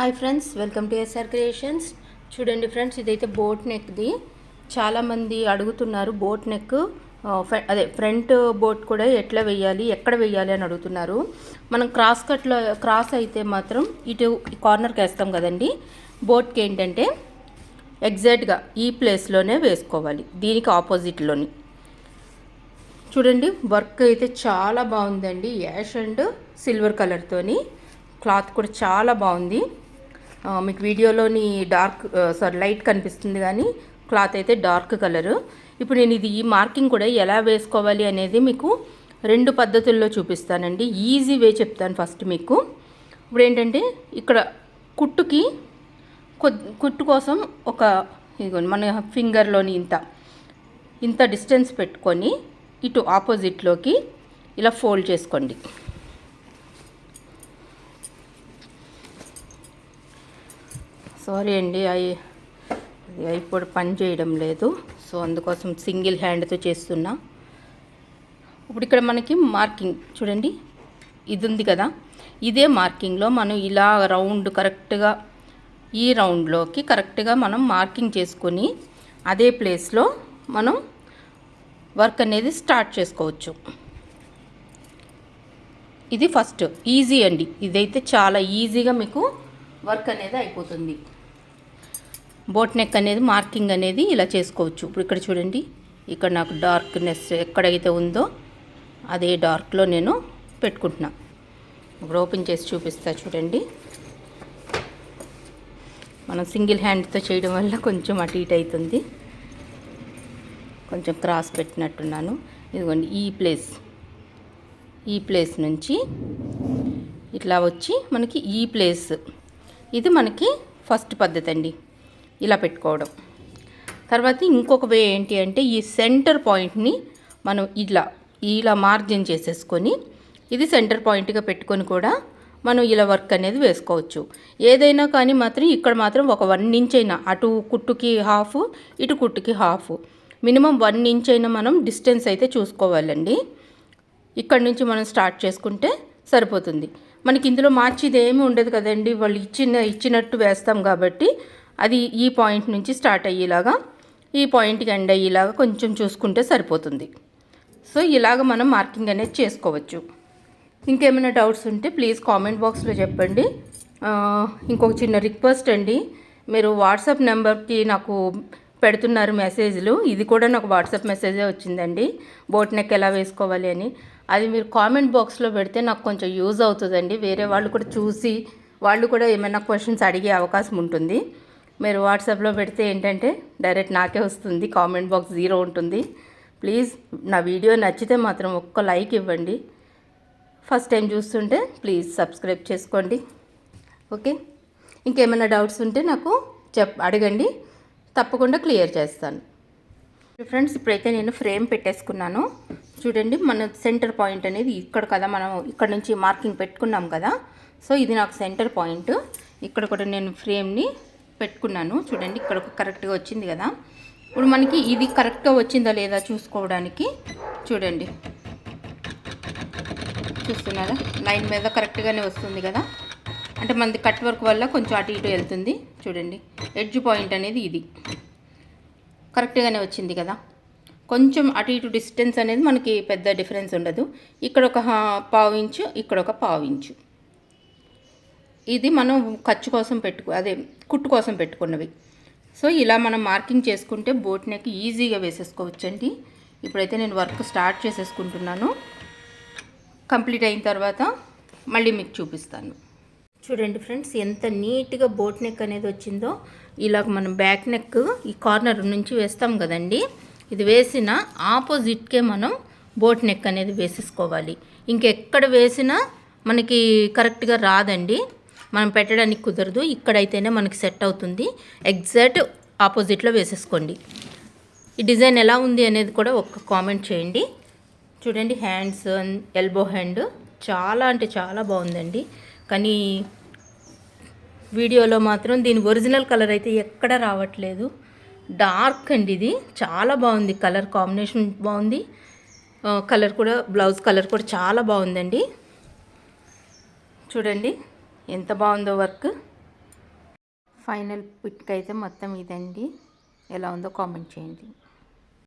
Hi friends welcome to SR creations. చూడండి friends ఇదైతే boat నెక్ది చాలామంది అడుగుతున్నారు బోట్ నెక్. అదే ఫ్రంట్ బోట్ కూడా ఎట్లా వేయాలి ఎక్కడ వేయాలి అని అడుగుతున్నారు. మనం క్రాస్ కట్లో క్రాస్ అయితే మాత్రం ఇటు కార్నర్కి వేస్తాం కదండి. బోట్కి ఏంటంటే ఎగ్జాక్ట్గా ఈ ప్లేస్లోనే వేసుకోవాలి దీనికి ఆపోజిట్లోని చూడండి వర్క్ అయితే చాలా బాగుందండి. యాష్ అండ్ సిల్వర్ కలర్తోని క్లాత్ కూడా చాలా బాగుంది. మీకు వీడియోలోని డార్క్ సారీ లైట్ కనిపిస్తుంది కానీ క్లాత్ అయితే డార్క్ కలరు. ఇప్పుడు నేను ఇది ఈ మార్కింగ్ కూడా ఎలా వేసుకోవాలి అనేది మీకు రెండు పద్ధతుల్లో చూపిస్తానండి. ఈజీ వే చెప్తాను ఫస్ట్ మీకు. ఇప్పుడు ఏంటంటే ఇక్కడ కుట్టుకి కుట్టు కోసం ఒక ఇదిగోండి మన ఫింగర్లోని ఇంత ఇంత డిస్టెన్స్ పెట్టుకొని ఇటు ఆపోజిట్లోకి ఇలా ఫోల్డ్ చేసుకోండి. సారీ అండి అవి అది ఇప్పుడు పని చేయడం లేదు. సో అందుకోసం సింగిల్ హ్యాండ్తో చేస్తున్నా. ఇప్పుడు ఇక్కడ మనకి మార్కింగ్ చూడండి. ఇది ఉంది కదా. ఇదే మార్కింగ్లో మనం ఇలా రౌండ్ కరెక్ట్గా ఈ రౌండ్లోకి కరెక్ట్గా మనం మార్కింగ్ చేసుకొని అదే ప్లేస్లో మనం వర్క్ అనేది స్టార్ట్ చేసుకోవచ్చు. ఇది ఫస్ట్ ఈజీ అండి. ఇదైతే చాలా ఈజీగా మీకు వర్క్ అనేది అయిపోతుంది. బోట్ నెక్ అనేది మార్కింగ్ అనేది ఇలా చేసుకోవచ్చు. ఇప్పుడు ఇక్కడ చూడండి ఇక్కడ నాకు డార్క్నెస్ ఎక్కడైతే ఉందో అదే డార్క్లో నేను పెట్టుకుంటున్నా. ఇప్పుడు ఓపెన్ చేసి చూపిస్తా చూడండి. మనం సింగిల్ హ్యాండ్తో చేయడం వల్ల కొంచెం అటు ఇటు అవుతుంది. కొంచెం క్రాస్ పెట్టినట్టున్నాను. ఇదిగోండి ఈ ప్లేస్ ఈ ప్లేస్ నుంచి ఇట్లా వచ్చి మనకి ఈ ప్లేస్ ఇది మనకి ఫస్ట్ పద్ధతి అండి ఇలా పెట్టుకోవడం. తర్వాత ఇంకొక వే ఏంటి అంటే ఈ సెంటర్ పాయింట్ని మనం ఇలా ఇలా మార్జిన్ చేసేసుకొని ఇది సెంటర్ పాయింట్గా పెట్టుకొని కూడా మనం ఇలా వర్క్ అనేది వేసుకోవచ్చు. ఏదైనా కానీ మాత్రం ఇక్కడ మాత్రం ఒక వన్ ఇంచ్ అయినా అటు కుట్టుకి హాఫ్ ఇటు కుట్టుకి హాఫ్. మినిమం వన్ ఇంచ్ అయినా మనం డిస్టెన్స్ అయితే చూసుకోవాలండి. ఇక్కడ నుంచి మనం స్టార్ట్ చేసుకుంటే సరిపోతుంది. మనకి ఇందులో మార్చిది ఏమీ ఉండదు కదండి. వాళ్ళు ఇచ్చిన ఇచ్చినట్టు వేస్తాం కాబట్టి అది ఈ పాయింట్ నుంచి స్టార్ట్ అయ్యేలాగా ఈ పాయింట్కి ఎండ్ అయ్యేలాగా కొంచెం చూసుకుంటే సరిపోతుంది. సో ఇలాగ మనం మార్కింగ్ అనేది చేసుకోవచ్చు. ఇంకేమైనా డౌట్స్ ఉంటే ప్లీజ్ కామెంట్ బాక్స్లో చెప్పండి. ఇంకొక చిన్న రిక్వెస్ట్ అండి. మీరు వాట్సాప్ నెంబర్కి నాకు పెడుతున్నారు మెసేజ్లు. ఇది కూడా నాకు వాట్సాప్ మెసేజే వచ్చిందండి. బోట్ నెక్ ఎలా వేసుకోవాలి అని. అది మీరు కామెంట్ బాక్స్లో పెడితే నాకు కొంచెం యూజ్ అవుతుందండి. వేరే వాళ్ళు కూడా చూసి వాళ్ళు కూడా ఏమైనా క్వశ్చన్స్ అడిగే అవకాశం ఉంటుంది. మీరు వాట్సాప్లో పెడితే ఏంటంటే డైరెక్ట్ నాకే వస్తుంది. కామెంట్ బాక్స్ జీరో ఉంటుంది. ప్లీజ్ నా వీడియో నచ్చితే మాత్రం ఒక్క లైక్ ఇవ్వండి. ఫస్ట్ టైం చూస్తుంటే ప్లీజ్ సబ్స్క్రైబ్ చేసుకోండి. ఓకే? ఇంకేమైనా డౌట్స్ ఉంటే నాకు చెప్ అడగండి. తప్పకుండా క్లియర్ చేస్తాను. ఫ్రెండ్స్ ఇప్పుడైతే నేను ఫ్రేమ్ పెట్టేసుకున్నాను. చూడండి మన సెంటర్ పాయింట్ అనేది ఇక్కడ కదా మనం ఇక్కడ నుంచి మార్కింగ్ పెట్టుకున్నాం కదా. సో ఇది నాకు సెంటర్ పాయింట్. ఇక్కడ కూడా నేను ఫ్రేమ్ని పెట్టుకున్నాను. చూడండి ఇక్కడ కరెక్ట్గా వచ్చింది కదా. ఇప్పుడు మనకి ఇది కరెక్ట్గా వచ్చిందా లేదా చూసుకోవడానికి? చూడండి. చూస్తున్నారా? లైన్ మీద కరెక్ట్గానే వస్తుంది కదా. అంటే మనది కట్ వర్క్ వల్ల కొంచెం అటు ఇటు వెళ్తుంది. చూడండి ఎడ్జ్ పాయింట్ అనేది ఇది. కరెక్ట్గానే వచ్చింది కదా. కొంచెం అటు ఇటు డిస్టెన్స్ అనేది మనకి పెద్ద డిఫరెన్స్ ఉండదు. ఇక్కడ ఒక పావు ఇంచు ఇక్కడ ఒక పావు ఇంచు. ఇది మనం ఖర్చు కోసం పెట్టుకు అదే కుట్టు కోసం పెట్టుకున్నవి. సో ఇలా మనం మార్కింగ్ చేసుకుంటే బోట్ నెక్ ఈజీగా వేసేసుకోవచ్చండి. ఇప్పుడైతే నేను వర్క్ స్టార్ట్ చేసేసుకుంటున్నాను. కంప్లీట్ అయిన తర్వాత మళ్ళీ మీకు చూపిస్తాను. చూడండి ఫ్రెండ్స్ ఎంత నీట్గా బోట్ నెక్ అనేది వచ్చిందో. ఇలాగ మనం బ్యాక్ నెక్ ఈ కార్నర్ నుంచి వేస్తాం కదండి. ఇది వేసిన ఆపోజిట్కే మనం బోట్ నెక్ అనేది వేసేసుకోవాలి. ఇంకెక్కడ వేసినా మనకి కరెక్ట్గా రాదండి. మనం పెట్టడానికి కుదరదు. ఇక్కడైతేనే మనకి సెట్ అవుతుంది. ఎగ్జాక్ట్ ఆపోజిట్లో వేసేసుకోండి. ఈ డిజైన్ ఎలా ఉంది అనేది కూడా ఒక కామెంట్ చేయండి. చూడండి హ్యాండ్స్ ఎల్బో హ్యాండ్ చాలా అంటే చాలా బాగుందండి. కానీ వీడియోలో మాత్రం దీని ఒరిజినల్ కలర్ అయితే ఎక్కడ రావట్లేదు. డార్క్ అండి ఇది. చాలా బాగుంది కలర్ కాంబినేషన్ బాగుంది. కలర్ కూడా బ్లౌజ్ కలర్ కూడా చాలా బాగుందండి. చూడండి ఎంత బాగుందో వర్క్. ఫైనల్ పిక్ అయితే మొత్తం ఇదండి. ఎలా ఉందో కామెంట్ చేయండి.